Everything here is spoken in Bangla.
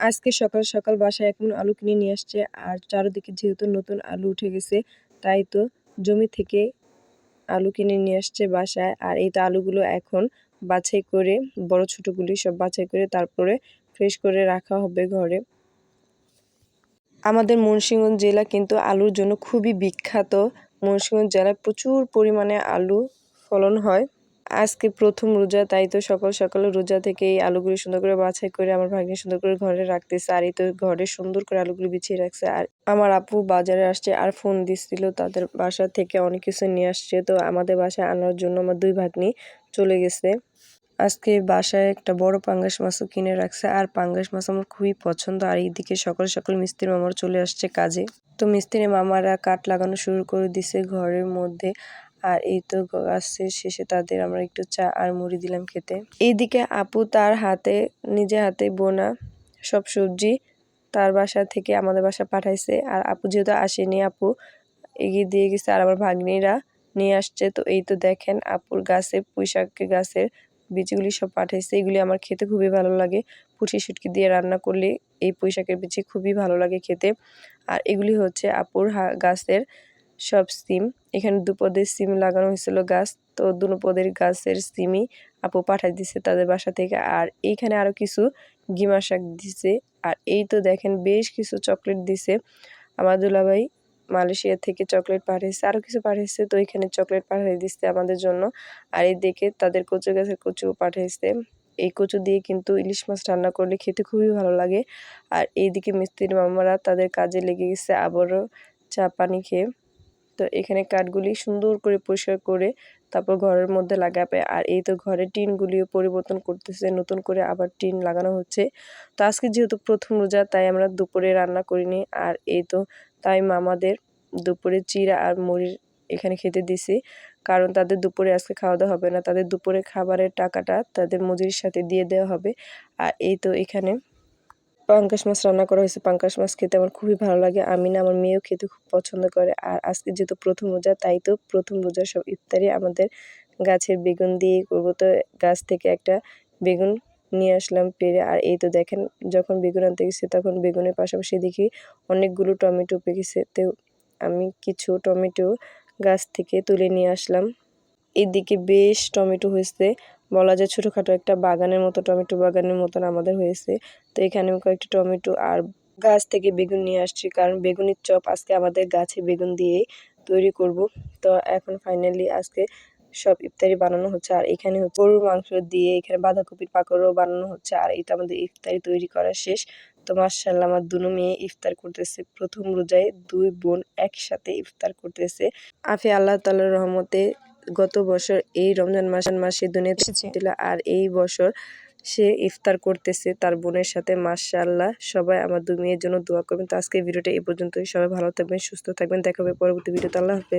আজকে সকাল সকাল বাসায় এখন আলু কিনে নিয়ে আসছে, আর চারিদিকে যেহেতু নতুন আলু উঠে গেছে, তাই তো জমি থেকে আলু কিনে নিয়ে আসছে বাসায়। আর এই তো আলুগুলো এখন বাছাই করে, বড় ছোটোগুলি সব বাছাই করে তারপরে ফ্রেশ করে রাখা হবে ঘরে। আমাদের মুন্সিগঞ্জ জেলা কিন্তু আলুর জন্য খুবই বিখ্যাত। মুন্সিগঞ্জ জেলায় প্রচুর পরিমাণে আলু ফলন হয়। আজকে প্রথম রোজা, তাই তো সকাল সকাল রোজা থেকে এই আলুগুলি সুন্দর করে বাছাই করে আমার ভাগ্নি সুন্দর করে ঘরে রাখতেছে আর এই তো ঘরে সুন্দর করে আলুগুলি বিছিয়ে রাখছে। আর আমার আপু বাজারে আসছে আর ফোন দিচ্ছিল তাদের বাসা থেকে অনেক কিছু নিয়ে আসছে। তো আমাদের বাসায় আনার জন্য আমার দুই ভাগ্নি চলে গেছে। আজকে বাসায় একটা বড় পাঙ্গাস মাছও কিনে রাখছে আর পাঙ্গাস মাছ আমার খুবই পছন্দ। আর এইদিকে সকাল সকাল মিস্ত্রি মামার চলে আসছে কাজে। তো মিস্ত্রি মামারা কাঠ লাগানো শুরু করে দিছে ঘরের মধ্যে। আর এই তো গাছের শেষে তাদের আমরা একটু চা আর মুড়ি দিলাম খেতে। এইদিকে আপু তার হাতে, নিজে হাতে বোনা সব সবজি তার বাসা থেকে আমাদের বাসা পাঠাইছে। আর আপু যেহেতু আসেনি, আপু এগিয়ে দিয়ে গেছে আর আমার ভাগ্নিরা নিয়ে আসছে। তো এই তো দেখেন আপুর গাছে পুঁইশাক গাছের বীজগুলি সব পাঠাইছে। এগুলি আমার খেতে খুবই ভালো লাগে। পুঁটি শুটকি দিয়ে রান্না করলে এই পুঁইশাকের বীজ খুবই ভালো লাগে খেতে। আর এগুলি হচ্ছে আপুর গাছের সব সিম। এখানে দুপদের সিম লাগানো হয়েছিল গাছ, তো দুপদের গাছের সিমই আপু পাঠাই দিছে তাদের বাসা থেকে। আর এইখানে আরও কিছু গিমা শাক দিছে। আর এই তো দেখেন বেশ কিছু চকলেট দিছে। আমার দুলাভাই মালয়েশিয়া থেকে চকলেট পাঠিয়েছে আরও কিছু পাঠিয়েছে, তো এখানে চকলেট পাঠিয়ে দিচ্ছে আমাদের জন্য। আর এই দেখে তাদের কচু গাছের কচু পাঠিয়েছে। এই কচু দিয়ে কিন্তু ইলিশ মাছ রান্না করলে খেতে খুবই ভালো লাগে। আর এইদিকে মিস্ত্রির মামারা তাদের কাজে লেগে গেছে, আবারও চা পানি খেয়ে। তো এখানে কাঠগুলি সুন্দর করে পরিষ্কার করে তারপর ঘরের মধ্যে লাগাবে। আর এই তো ঘরের টিনগুলিও পরিবর্তন করতেছে, নতুন করে আবার টিন লাগানো হচ্ছে। তো আজকে যেহেতু প্রথম রোজা, তাই আমরা দুপুরে রান্না করিনি। আর এই তো তাই মামাদের দুপুরে চিরা আর মুড়ির এখানে খেতে দিছি। কারণ তাদের দুপুরে আজকে খাওয়া দাওয়া হবে না। তাদের দুপুরে খাবারের টাকাটা তাদের মজুরির সাথে দিয়ে দেওয়া হবে। আর এই তো এখানে পাঙ্কাশ মাছ রান্না করা হয়েছে। পাঙ্কাশ মাছ খেতে আমার খুবই ভালো লাগে। আমি না আমার মেয়েও খেতে খুব পছন্দ করে। আর আজকে যেহেতু প্রথম রোজা, তাই তো প্রথম রোজার সব ইফতারি আমাদের গাছের বেগুন দিয়ে করব। তো গাছ থেকে একটা বেগুন নিয়ে আসলাম পেরে। আর এই তো দেখেন, যখন বেগুন আনতে গেছি, তখন বেগুনের পাশাপাশি দেখি অনেকগুলো টমেটো পেকেছে তো আমি কিছু টমেটো গাছ থেকে তুলে নিয়ে আসলাম। এদিকে বেশ টমেটো হয়েছে। বলা যায় ছোটোখাটো একটা বাগানের মতো, টমেটো বাগানের মতন আমাদের হয়েছে। তো এখানে কয়েকটা টমেটো আর গাছ থেকে বেগুন নিয়ে আসছি, কারণ বেগুনের চপ আজকে আমাদের গাছে বেগুন দিয়েই তৈরি করব। তো এখন ফাইনালি আজকে সব ইফতারি বানানো হচ্ছে, আর এখানে গরুর মাংস দিয়ে, এখানে বাঁধাকপির পাকড়ও বানানো হচ্ছে, আর এটা আমাদের ইফতারি তৈরি করা শেষ। তো মার্শাল্লাহ আমার দুনো মেয়ে ইফতার করতেছে, প্রথম রোজায় দুই বোন একসাথে ইফতার করতেছে। আফে আল্লাহ তালার রহমতে গত বছর এই রমজান মাসান মাসে দুনিয়াতে ছিল আর এই বছর সে ইফতার করতেছে তার বোনের সাথে। মাশাআল্লাহ সবাই আমার দু মেয়ের জন্য দোয়া করবেন। তো আজকে ভিডিওটা এই পর্যন্তই। সবাই ভালো থাকবেন সুস্থ থাকবেন। দেখা হবে পরবর্তী ভিডিওতে। আল্লাহ হাফেজ।